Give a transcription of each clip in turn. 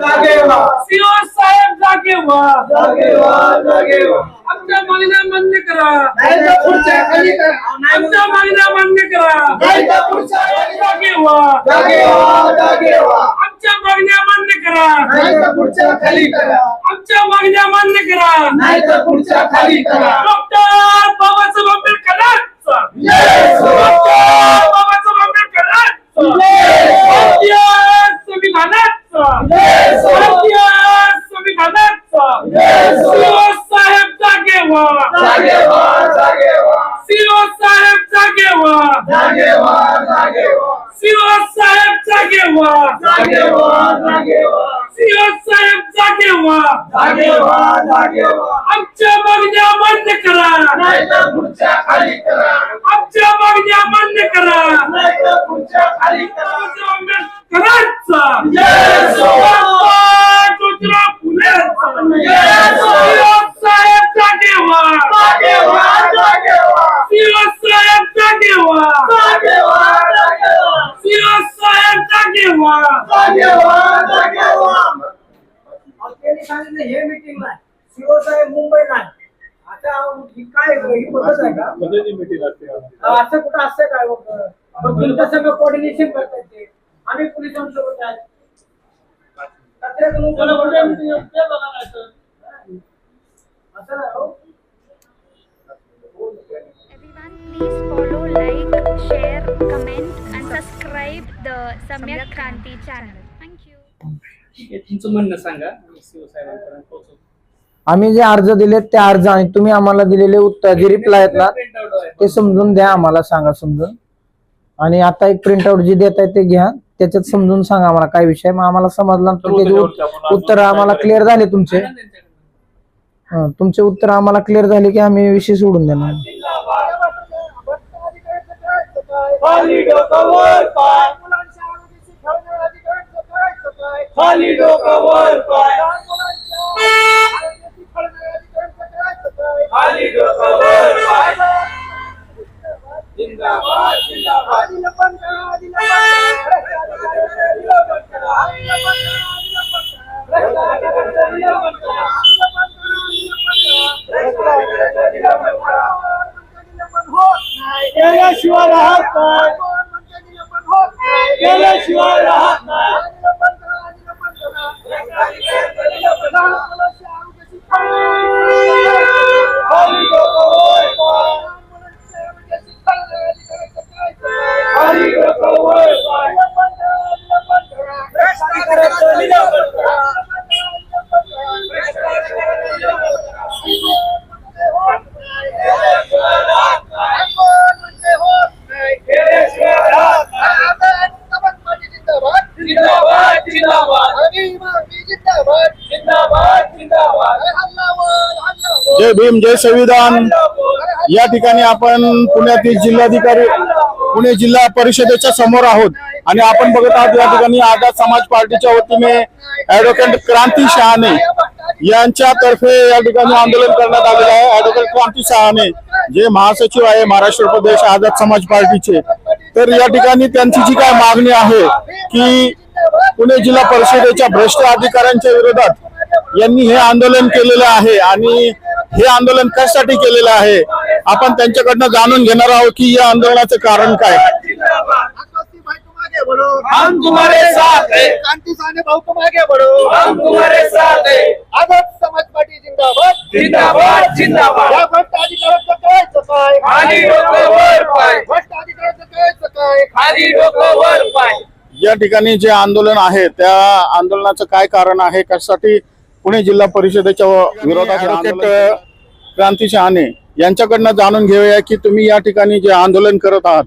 जागे व्हा सीओ साहेब जागे व्हा जागे व्हा जागे व्हा आमच्या मागण्या मान्य करा. नाही तर पुढच्या खाली करा आमच्या मागण्या मान्य करा. नाही तर पुढच्या खाली करा. जागे व्हा जागे व्हा जागे व्हा आमच्या मागण्या मान्य करा. नाही तर पुढच्या खाली करा आमच्या मागण्या मान्य करा. नाही तर पुढच्या खाली करा डॉक्टर बाबासाहेब आंबेडकरांचा! डॉक्टर बाबासाहेब आंबेडकरांचा Yes! भारतीय संविधानाचा Yes! भारतीय संविधानाचा Yes! सीओ साहेब जागे व्हा जागे व्हा जागे व्हा सीओ साहेब जागे व्हा जागे व्हा जागे व्हा सीओ साहेब जागे व्हा जागे व्हा जागे व्हा सीओ साहेब जागे व्हा जागे व्हा आमच्या मागण्या मान्य करा. नाही तर पुढच्या खाली करा. आमच्या मागण्या मान्य करा. पुढच्या खाली करा आंबेडकरांचा Yes! डॉक्टर ज्योतिराव फुलेंचा Yes! सीओ साहेब जागे व्हा जागे व्हा जागे व्हा सीओ साहेब जागे व्हा जागे व्हा जागे व्हा सीओ साहेब जागे व्हा जागे व्हा जागे व्हा त्यांनी सांगितलं हे मीटिंग नाही सीओ साहेब मुंबईला आता ही काय ही पद्धत आहे का? असं कुठं असतं काय? मग तुमच्या सगळं कोऑर्डिनेशन करतात ते. आम्ही पोलिसांसोबत आहेत. असं नाही हो. Please follow, like, share, comment, and subscribe the Samyak Kranti channel. Thank you. ठीक आहे तुमचं म्हणणं सांगा. मी शिवसाहेबांपर्यंत पोहोचवतो. आम्ही जे अर्ज दिलेत ते अर्ज आणि तुम्ही आम्हाला दिलेले उत्तर जे रिप्लाय आहेत ना. ते समजून द्या आम्हाला सांगा समजून. आणि आता एक प्रिंट आउट जे देत आहे ते घ्या. त्याच्यात समजून सांगा आम्हाला काय विषय मग आम्हाला समजला उत्तर आम्हाला क्लिअर झाले तुमचे. हं, तुमचे उत्तर आम्हाला क्लिअर झाले की आम्ही विषय सोडून देणार. खाली डोकं वर पाय. जय भीम जय संविधान. या ठिकाणी आपण पुण्यातील जिल्हाधिकारी पुणे जिल्हा परिषदेच्या समोर आहोत. आणि आपण बघत आहोत या ठिकाणी आझाद समाज पार्टीच्या वतीने ऍडव्होकेट क्रांती शहाणे यांच्यातर्फे या ठिकाणी आंदोलन करण्यात आलेलं आहे. ऍडव्होकेट क्रांती शहाणे जे महासचिव आहे महाराष्ट्र प्रदेश आझाद समाज पार्टीचे. तर या ठिकाणी त्यांची जी काय मागणी आहे की पुणे जिल्हा परिषदेच्या भ्रष्ट अधिकाऱ्यांच्या विरोधात यांनी हे आंदोलन केलेलं आहे आणि हे आंदोलन कशासाठी केलेलं आहे? आपण त्यांच्याकडनं जाणून घेणार आहोत की या आंदोलनाचं कारण काय? आकाशी भाई तुम आगे बढ़ो. हम तुम्हारे साथ हैं। कांती साने भाऊ तुम आगे बढ़ो। हम तुम्हारे साथ हैं। आझाद समाज पार्टी जिंदाबाद। जिंदाबाद जिंदाबाद। या खाली डोकं पाय खाली डोकं पाय ठिकाणी जे आंदोलन आहे त्या आंदोलनाचं काय कारण आहे? कशासाठी पुणे जिल्हा परिषदेच्या विरोधात क्रांती शहाणे यांच्याकडनं जाणून घेऊया की तुम्ही या ठिकाणी जे आंदोलन करत आहात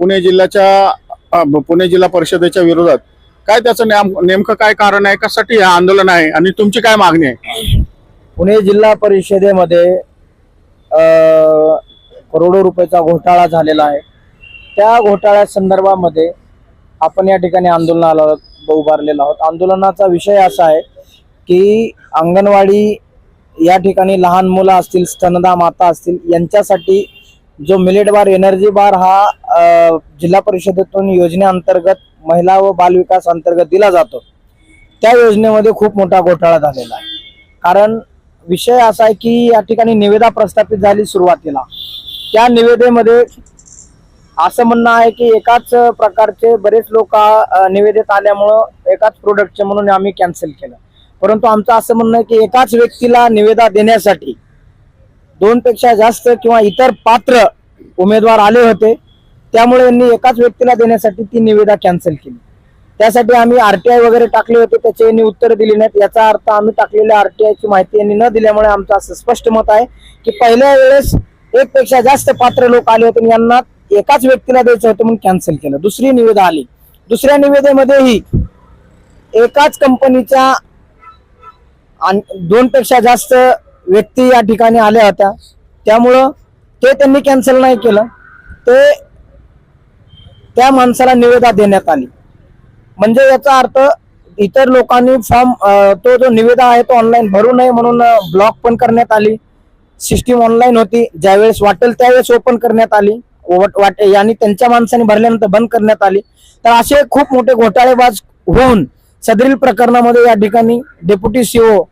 पुणे जिल्ह्याच्या पुणे जिल्हा परिषदेच्या विरोधात काय त्याचं नेमकं काय कारण आहे कशासाठी हे आंदोलन आहे आणि तुमची काय मागणी आहे? पुणे जिल्हा परिषदेमध्ये करोडो रुपयाचा घोटाळा झालेला आहे. त्या घोटाळ्या संदर्भामध्ये आपण या ठिकाणी आंदोलनाला उभारलेलो आहोत. आंदोलनाचा विषय असा आहे की अंगणवाडी या ठिकाणी लहान मुलं असतील स्तनदा माता असतील यांच्यासाठी जो मिलेट बार एनर्जी बार हा जिल्हा परिषदेतून योजनेअंतर्गत महिला व बालविकास अंतर्गत दिला जातो. त्या योजनेमध्ये खूप मोठा घोटाळा झालेला आहे. कारण विषय असा आहे की या ठिकाणी निवेदा प्रस्थापित झाली सुरुवातीला. त्या निवेदेमध्ये असं म्हणणं आहे की एकाच प्रकारचे बरेच लोक निवेदित आल्यामुळं एकाच प्रोडक्टचे म्हणून आम्ही कॅन्सल केलं. परंतु आमचं असं म्हणणं आहे की एकाच व्यक्तीला निवेदा देण्यासाठी दोनपेक्षा जास्त किंवा इतर पात्र उमेदवार आले होते त्यामुळे यांनी एकाच व्यक्तीला देण्यासाठी ती निवेदा कॅन्सल केली. त्यासाठी आम्ही आरटीआय वगैरे टाकले होते त्याचे यांनी उत्तर दिली नाहीत. याचा अर्थ आम्ही टाकलेल्या आरटीआयची माहिती यांनी न दिल्यामुळे आमचं असं स्पष्ट मत आहे की पहिल्या वेळेस एक पेक्षा जास्त पात्र लोक आले होते आणि यांना एकाच व्यक्तीला द्यायचं होतं म्हणून कॅन्सल केलं. दुसरी निवेदा आली. दुसऱ्या निवेदेमध्येही एकाच कंपनीच्या दोन पेक्षा जास्त व्यक्ती या ठिकाणी आल्या होत्या. त्यामुळं ते त्यांनी कॅन्सल नाही केलं. ते त्या माणसाला निवेदा देण्यात आली. म्हणजे याचा अर्थ इतर लोकांनी फॉर्म तो जो निवेदा आहे तो ऑनलाईन भरू नये म्हणून ब्लॉक पण करण्यात आली. सिस्टीम ऑनलाईन होती. ज्यावेळेस वाटेल त्यावेळेस ओपन करण्यात आली. वाटे यांनी त्यांच्या माणसाने भरल्यानंतर बंद करण्यात आली. तर असे खूप मोठे घोटाळेबाज होऊन सदरील प्रकरणामध्ये या ठिकाणी डेप्युटी सीओ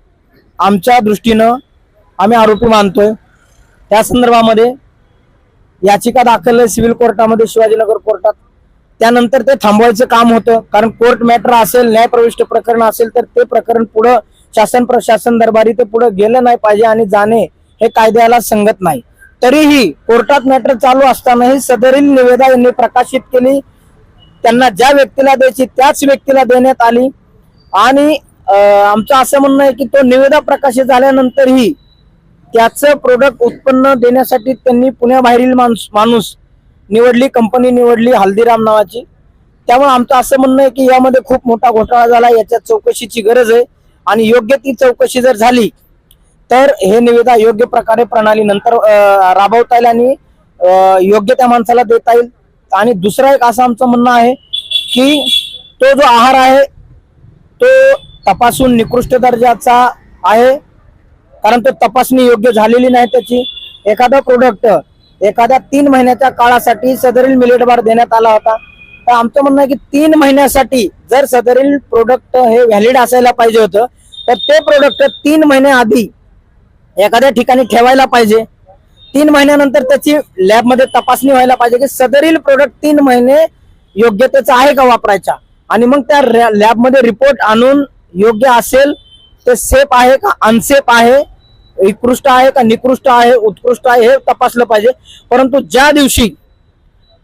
आमच्या दृष्टीनं आम्ही आरोपी मानतोय. त्या संदर्भामध्ये याचिका दाखल आहे सिव्हिल कोर्टामध्ये शिवाजीनगर कोर्टात. त्यानंतर ते थांबवायचं काम होतं. कारण कोर्ट मॅटर असेल न्यायप्रविष्ट प्रकरण असेल तर ते प्रकरण पुढं शासन प्रशासन दरबारी ते पुढे गेलं नाही पाहिजे आणि जाणे हे कायद्याला संगत नाही. तरीही कोर्टात मॅटर चालू असतानाही सदरील निवेदा यांनी प्रकाशित केली. त्यांना ज्या व्यक्तीला द्यायची त्याच व्यक्तीला देण्यात आली. आणि आमचं असं म्हणणं आहे की तो निवेदा प्रकाशित झाल्यानंतरही त्याचं प्रोडक्ट उत्पन्न देण्यासाठी त्यांनी पुण्याबाहेरील माणूस माणूस निवडली कंपनी निवडली हल्दीराम नावाची. त्यामुळे आमचं असं म्हणणं आहे की यामध्ये खूप मोठा घोटाळा झाला याच्या चौकशीची गरज आहे. आणि योग्य ती चौकशी जर झाली तर हे निविदा योग्य प्रकारे प्रणालीनंतर नंतर राबवता येईल आणि योग्य त्या माणसाला देता येईल. आणि दुसरा एक असं आमचं म्हणणं आहे की तो जो आहार आहे तो तपासून निकृष्ट दर्जाचा आहे. कारण तो तपासणी योग्य झालेली नाही त्याची. एखादा प्रोडक्ट एखाद्या तीन महिन्याच्या काळासाठी सदरील मिलेट बार देण्यात आला होता. तर आमचं म्हणणं आहे की तीन महिन्यासाठी जर सदरील प्रोडक्ट हे व्हॅलिड असायला पाहिजे होतं तर ते प्रोडक्ट तीन महिने आधी एखाद्या ठिकाणी ठेवायला पाहिजे. तीन महिन्यानंतर त्याची लॅबमध्ये तपासणी व्हायला पाहिजे की सदरील प्रोडक्ट तीन महिने योग्यतेचा आहे का वापरायचा? आणि मग त्या लॅबमध्ये रिपोर्ट आणून योग्य असेल ते सेफ आहे का अनसेफ आहे? उत्कृष्ट आहे का निकृष्ट आहे उत्कृष्ट आहे हे तपासलं पाहिजे. परंतु ज्या दिवशी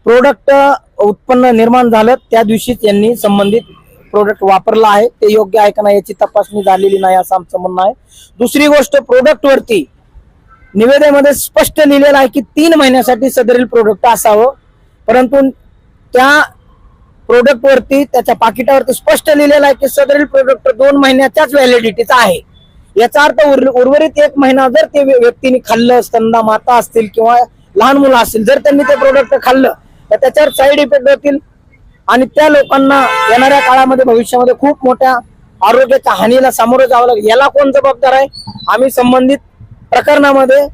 प्रोडक्ट उत्पन्न निर्माण झालं त्या दिवशीच यांनी संबंधित प्रोडक्ट वापरला आहे ते योग्य आहे का नाही याची तपासणी झालेली नाही असं आमचं म्हणणं आहे. दुसरी गोष्ट प्रोडक्टवरती निवेदनामध्ये स्पष्ट लिहिलेलं आहे की तीन महिन्यासाठी सदरील प्रोडक्ट असावं. परंतु त्या प्रोडक्टवरती त्याच्या पाकिटावरती स्पष्ट लिहिलेलं आहे की सदरील प्रोडक्ट दोन महिन्याच्याच व्हॅलिडिटीचा आहे. याचा अर्थ उर्वरित एक महिना जर ते व्यक्तीने खाल्लं स्तंदा माता असतील किंवा लहान मुलं असतील जर त्यांनी ते प्रोडक्ट खाल्लं तर त्याच्यावर साईड इफेक्ट होतील. आणि त्या लोकांना येणाऱ्या काळामध्ये भविष्यामध्ये खूप मोठ्या आरोग्याच्या हानीला सामोरं जावं लागेल. याला कोण जबाबदार आहे? आम्ही संबंधित प्रकरणामध्ये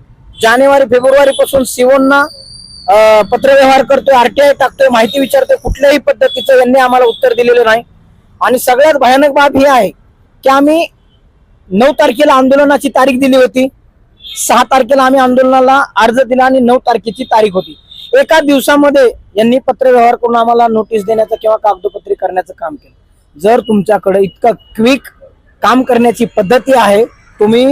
जानेवारी फेब्रुवारी पासून सिवोनना पत्रव्यवहार करतोय आरटीआय टाकतोय माहिती विचारतोय कुठल्याही पद्धतीचं यांनी आम्हाला उत्तर दिलेलं नाही. आणि सगळ्यात भयानक बाब ही आहे की आम्ही नऊ तारखेला आंदोलनाची तारीख दिली होती. सहा तारखेला आम्ही आंदोलनाला अर्ज दिला आणि नऊ तारखेची तारीख होती. एका दिवसामध्ये यांनी पत्रव्यवहार करून आम्हाला नोटीस देण्याचं किंवा कागदोपत्री करण्याचं काम केलं. जर तुमच्याकडे इतकं क्विक काम करण्याची पद्धती आहे तुम्ही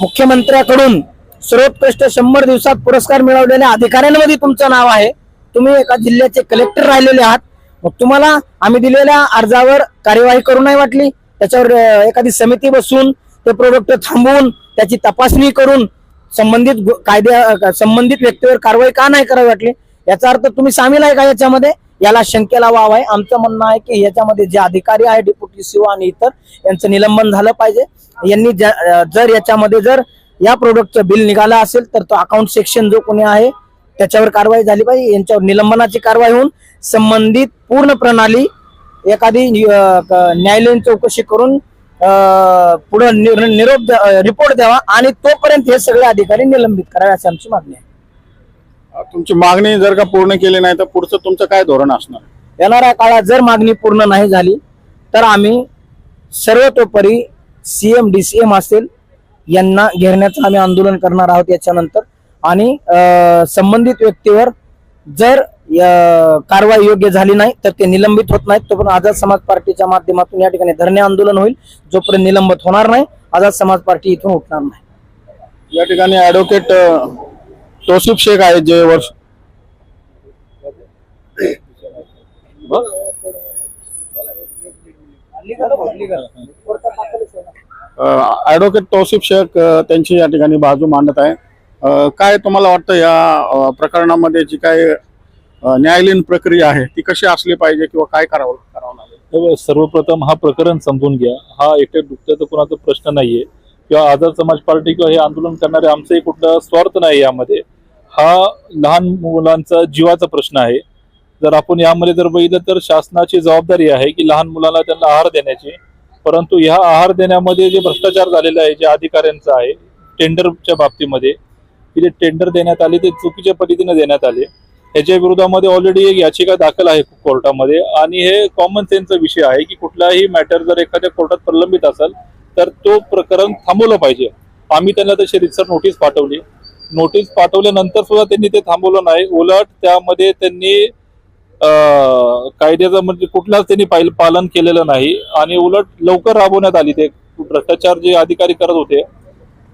मुख्यमंत्र्याकडून सर्वोत्कृष्ट शंभर दिवसात पुरस्कार मिळवलेल्या अधिकाऱ्यांमध्ये तुमचं नाव आहे. तुम्ही एका जिल्ह्याचे कलेक्टर राहिलेले आहात. मग तुम्हाला आम्ही दिलेल्या अर्जावर कार्यवाही करू नाही वाटली. त्याच्यावर एखादी समिती बसून ते प्रोडक्ट थांबवून त्याची तपासणी करून संबंधित कायद्या संबंधित व्यक्तीवर कारवाई का नाही करावी वाटली? याचा अर्थ तुम्ही सामील आहे का याच्यामध्ये? याला शंकेला वाव आहे. आमचं म्हणणं आहे की याच्यामध्ये जे अधिकारी आहे डेप्युटी सीओ आणि इतर यांचं निलंबन झालं पाहिजे. यांनी जर याच्यामध्ये जर या प्रोडक्टचं बिल निघालं असेल तर तो अकाउंट सेक्शन जो कोणी आहे त्याच्यावर कारवाई झाली पाहिजे. यांच्यावर निलंबनाची कारवाई होऊन संबंधित पूर्ण प्रणाली एखादी न्यायालयीन चौकशी करून पुढे निरोप रिपोर्ट द्यावा आणि तोपर्यंत हे सगळे अधिकारी निलंबित करावे अशी आमची मागणी आहे. तुमची मागणी जर का पूर्ण केली नाही तर पुढचं तुमचं काय धोरण असणार? येणाऱ्या काळात जर मागणी पूर्ण नाही झाली तर आम्ही सर्वतोपरी सीएम डीसीएम असेल यांना घेरण्याचं आम्ही आंदोलन करणार आहोत याच्यानंतर. आणि संबंधित व्यक्तीवर जर कारवाई योग्य झाली नाही तर ते निलंबित होत नाहीत. तोपर्यंत आझाद समाज पार्टीच्या माध्यमातून या ठिकाणी धरणे आंदोलन होईल. जोपर्यंत निलंबित होणार नाही आझाद समाज पार्टी इथून उठणार नाही. या ठिकाणी ऍडव्होकेट तोसिफ शेख आहेत जे वर्ष ॲडव्होकेट तौसिफ शेख त्यांची या ठिकाणी बाजू मांडत आहे. काय तुम्हाला वाटतं या प्रकरणामध्ये जी काय न्यायालयीन प्रक्रिया आहे ती कशी असली पाहिजे किंवा काय करावं करावं लागेल? सर्वप्रथम हा प्रकरण समजून घ्या. हा एकट्या दुखत्याचा कोणाचा प्रश्न नाहीये. किंवा आझाद समाज पार्टी किंवा हे आंदोलन करणारे आमचाही कुठला स्वार्थ नाही यामध्ये. हा लहान मुलांचा जीवाचा प्रश्न आहे. जर आपण यामध्ये जर बघितलं तर शासनाची जबाबदारी आहे की लहान मुलांना त्यांना आहार देण्याची. परंतु ह्या आहार देण्यामध्ये जे भ्रष्टाचार झालेला आहे जे अधिकाऱ्यांचा आहे टेंडरच्या बाबतीमध्ये की जे टेंडर देण्यात आले ते चुकीच्या पद्धतीने देण्यात आले. ह्याच्या विरोधामध्ये ऑलरेडी एक याचिका दाखल आहे कोर्टामध्ये आणि हे कॉमन सेन्सचा विषय आहे की कुठलाही मॅटर जर एखाद्या कोर्टात प्रलंबित असेल तर तो प्रकरण थांबवलं पाहिजे. आम्ही त्यांना तशी रितसर नोटीस पाठवली. नोटीस पाठवल्यानंतर सुद्धा त्यांनी ते थांबवलं नाही. उलट त्यामध्ये त्यांनी कायद्याचं म्हणजे कुठलाच त्यांनी पालन केलेलं नाही. आणि उलट लवकर राबवण्यात आली ते. भ्रष्टाचार जे अधिकारी करत होते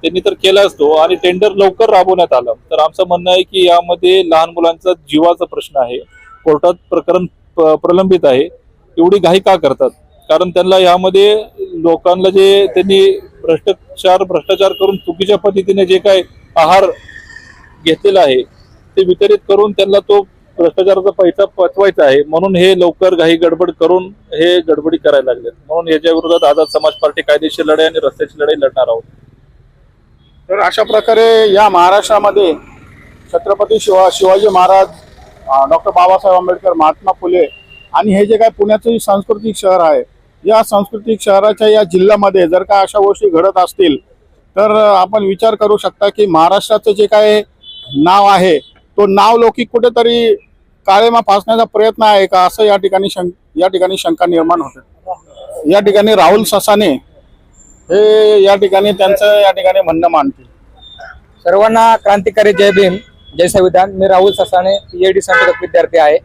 त्यांनी तर केला असतो. आणि टेंडर लवकर राबवण्यात आलं. तर आमचं म्हणणं आहे की यामध्ये लहान मुलांचा जीवाचा प्रश्न आहे. कोर्टात प्रकरण प- प्रलंबित आहे. एवढी घाई का करतात? कारण त्यांना यामध्ये लोकांना जे त्यांनी भ्रष्टाचार भ्रष्टाचार करून चुकीच्या पद्धतीने जे काय आहार घेतलेला आहे ते वितरित करून त्यांना तो भ्रष्टाचाराचा पैसा पचवायचा आहे म्हणून हे लवकर घाई गडबड करून हे गडबडी करायला लागले म्हणून याच्या विरोधात आझाद समाज पार्टी कायदेशीर लढाई आणि रस्त्याची लढाई लढणार आहोत. तर अशा प्रकारे या महाराष्ट्रामध्ये छत्रपती शिवा शिवाजी महाराज डॉक्टर बाबासाहेब आंबेडकर महात्मा फुले आणि हे जे काय पुण्याचं सांस्कृतिक शहर आहे या सांस्कृतिक शहराच्या या जिल्ह्यामध्ये जर का अशा गोष्टी घडत असतील तर आपण विचार करू शकता की महाराष्ट्राचं जे काय नाव आहे तो नाव लौकिक कुठेतरी काळेमा फासण्याचा प्रयत्न आहे का? असं या ठिकाणी या ठिकाणी शंका निर्माण होते. या ठिकाणी राहुल ससाने हे या ठिकाणी त्यांचं या ठिकाणी म्हणणं मानते सर्वांना क्रांतिकारी जय भीम जय संविधान. मी राहुल ससाने पीएचडी संशोधक विद्यार्थी आहे.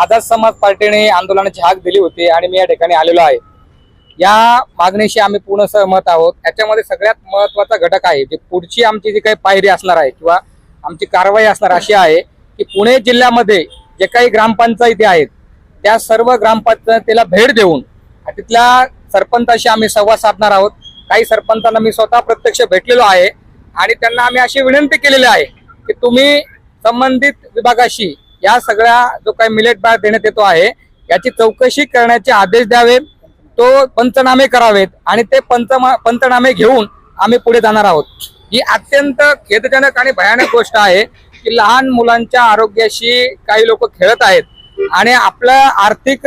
आझाद समाज पार्टीने आंदोलनाची हाक दिली होती आणि मी या ठिकाणी आलेलो आहे. या मागणीशी आम्ही पूर्ण सहमत आहोत. याच्यामध्ये सगळ्यात महत्त्वाचा घटक आहे जे पुढची आमची जी काही पायरी असणार आहे किंवा आमची कारवाई असणार अशी आहे की पुणे जिल्ह्यामध्ये जे काही ग्रामपंचायती आहेत त्या सर्व ग्रामपंचायतीला भेट देऊन तिथल्या सरपंचाशी आम्ही संवाद साधणार आहोत. काही सरपंचांना मी स्वतः प्रत्यक्ष भेटलेलो आहे आणि त्यांना आम्ही अशी विनंती केलेली आहे की तुम्ही संबंधित विभागाशी या सगळ्या जो काही मिलेट बार देण्यात येतो आहे याची चौकशी करण्याचे आदेश द्यावे. तो पंचनामे करावेत आणि ते पंचमा पंचनामे घेऊन आम्ही पुढे जाणार आहोत. ही अत्यंत खेदजनक आणि भयानक गोष्ट आहे. की लहान मुलांच्या आरोग्याशी काही लोक खेळत आहेत. आणि आपलं आर्थिक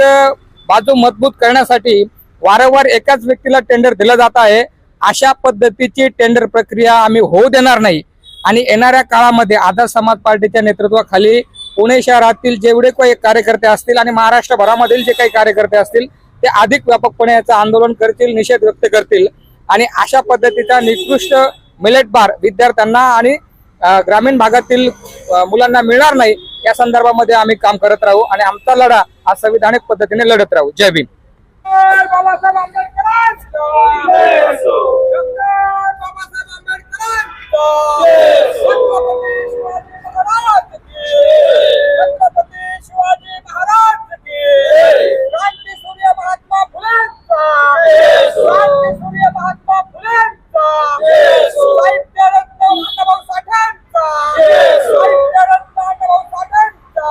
बाजू मजबूत करण्यासाठी वारंवार एकाच व्यक्तीला टेंडर दिलं जात आहे. अशा पद्धतीची टेंडर प्रक्रिया आम्ही होऊ देणार नाही. आणि येणाऱ्या काळामध्ये आझाद समाज पार्टीच्या नेतृत्वाखाली पुणे शहरातील जेवढे काही कार्यकर्ते असतील आणि महाराष्ट्रभरामधील जे काही कार्यकर्ते असतील ते अधिक व्यापकपणे याचं आंदोलन करतील निषेध व्यक्त करतील. आणि अशा पद्धतीचा निकृष्ट मिलेट बार विद्यार्थ्यांना आणि ग्रामीण भागातील मुलांना मिळणार नाही या संदर्भामध्ये आम्ही काम करत राहू आणि आमचा लढा हा संविधानिक पद्धतीने लढत राहू जय भीम महात्मा साठ्यांचा साहित्यरत्न साठ्यांचा